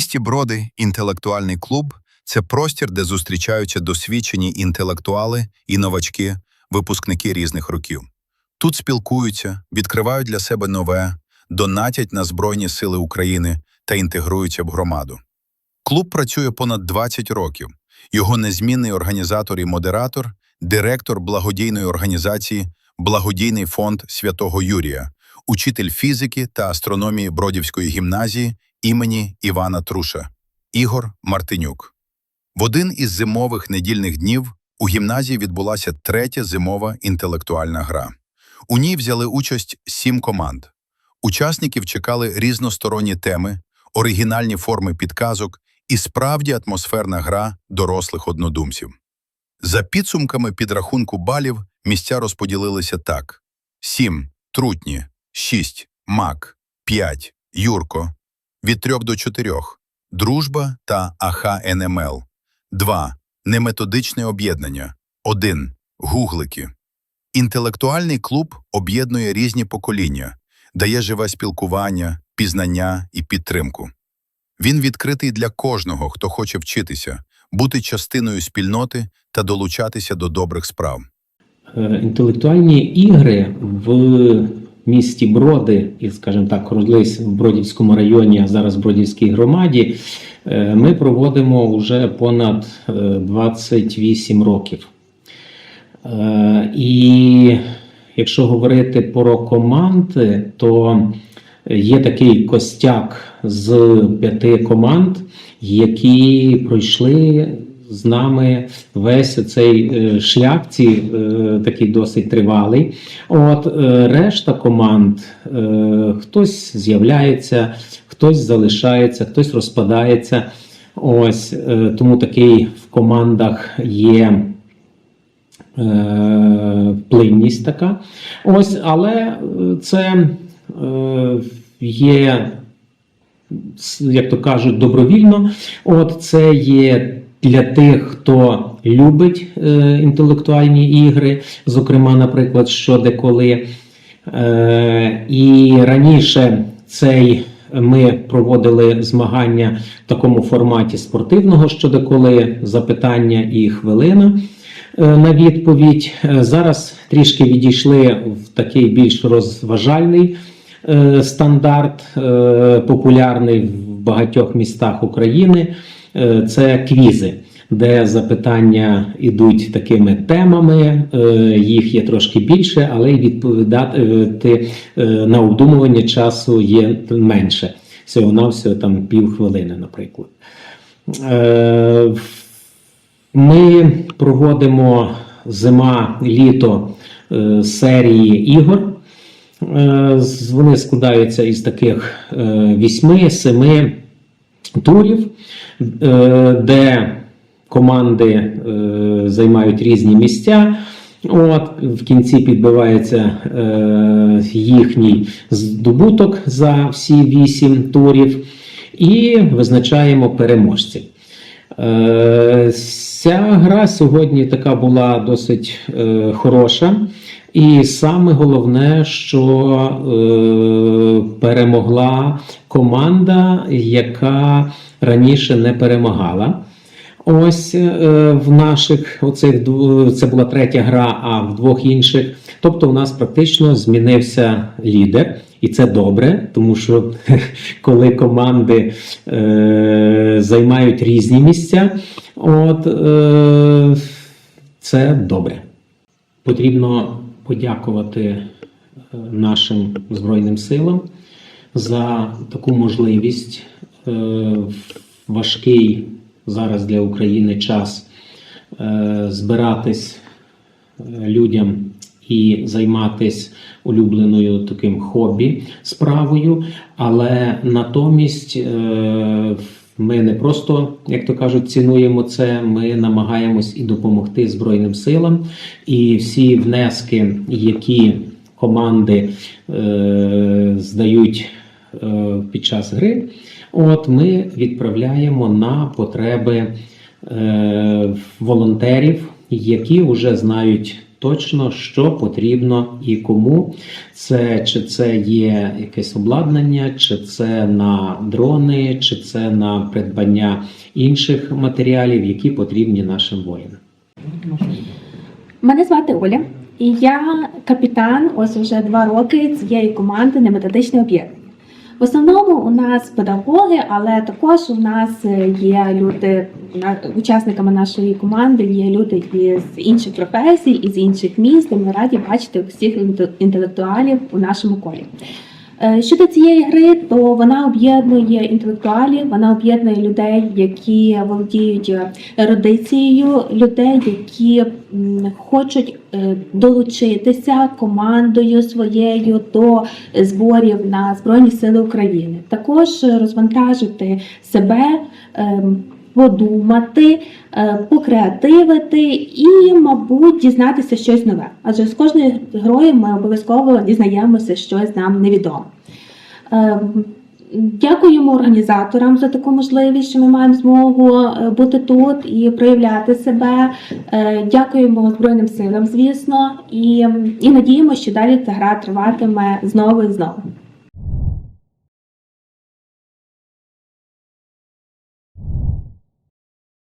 місті Броди інтелектуальний клуб це простір, де зустрічаються досвідчені інтелектуали і новачки, випускники різних років. Тут спілкуються, відкривають для себе нове, донатять на Збройні Сили України та інтегруються в громаду. Клуб працює понад 20 років. Його незмінний організатор і модератор, директор благодійної організації Благодійний фонд Святого Юрія, учитель фізики та астрономії Бродівської гімназії імені Івана Труша Ігор Мартинюк. В один із зимових недільних днів у гімназії відбулася третя зимова інтелектуальна гра. У ній взяли участь сім команд. Учасників чекали різносторонні теми, оригінальні форми підказок і справді атмосферна гра дорослих однодумців. За підсумками підрахунку балів місця розподілилися так: 7 – Трутні, 6 – Мак, 5 – Юрко, від 3 до 4 – Дружба та АХ-НМЛ, 2 – Неметодичне об'єднання, 1 – Гуглики. Інтелектуальний клуб об'єднує різні покоління, дає живе спілкування, пізнання і підтримку. Він відкритий для кожного, хто хоче вчитися, бути частиною спільноти та долучатися до добрих справ. Е, Інтелектуальні ігри в місті Броди, і, скажімо так, колись в Бродівському районі, а зараз в Бродівській громаді, е, ми проводимо вже понад е, 28 років. Е, І якщо говорити про команди, то є такий костяк з п'яти команд, які пройшли з нами весь цей е, шлях, ці, е, такий досить тривалий. От е, решта команд, хтось з'являється, хтось залишається, хтось розпадається. Ось тому такий в командах є. Плинність така. Ось, але це є, як то кажуть, добровільно. От це є для тих, хто любить е, інтелектуальні ігри, зокрема, наприклад, що деколи. Е, і раніше цей ми проводили змагання в такому форматі спортивного, що деколи запитання і хвилина е, на відповідь. Е, Зараз трішки відійшли в такий більш розважальний е, стандарт, популярний в багатьох містах України. Е, Це квізи, де запитання йдуть такими темами. е, Їх є трошки більше, але й відповідати е, на обдумування часу є менше. Всього на всього там півхвилини, наприклад. Ми проводимо зима-літо е, серії ігор. Вони складаються із таких е, вісьми-семи турів, е, де команди е, займають різні місця. От, в кінці підбивається е, їхній здобуток за всі вісім турів, і визначаємо переможців. Е, Ця гра сьогодні така була досить е, хороша. І саме головне, що е, перемогла команда, яка раніше не перемагала. Ось е, в наших оцих це була третя гра, а в двох інших. Тобто, у нас практично змінився лідер, і це добре, тому що коли команди е, займають різні місця, от е, це добре. Потрібно подякувати е, нашим Збройним силам за таку можливість е, в важкий зараз для України час е, збиратись людям і займатися улюбленою таким хобі справою, але натомість е, ми не просто, як то кажуть, цінуємо це, ми намагаємось і допомогти Збройним силам. І всі внески, які команди е, здають е, під час гри, от ми відправляємо на потреби е, волонтерів, які вже знають точно, що потрібно і кому. Це чи це є якесь обладнання, чи це на дрони, чи це на придбання інших матеріалів, які потрібні нашим воїнам. Мене звати Оля, і я капітан ось вже два роки цієї команди неметодичне об'єднання. В основному у нас педагоги, але також у нас е, є люди, учасниками нашої команди є люди із інших професій, із інших міст. і Ми раді бачити всіх інте- інтелектуалів у нашому колі. Е, Щодо цієї гри, то вона об'єднує інтелектуалів, вона об'єднує людей, які володіють е, ерудицією, людей, які хочуть е, долучитися командою своєю до зборів на Збройні Сили України. Також розвантажити себе, ем, подумати, е, покреативити і, мабуть, дізнатися щось нове. Адже з кожною грою ми обов'язково дізнаємося щось нам невідоме. Ем, Дякуємо організаторам за таку можливість, що ми маємо змогу е, бути тут і проявляти себе. Е, Дякуємо Збройним силам, звісно, і, і надіємося, що далі ця гра триватиме знову і знову.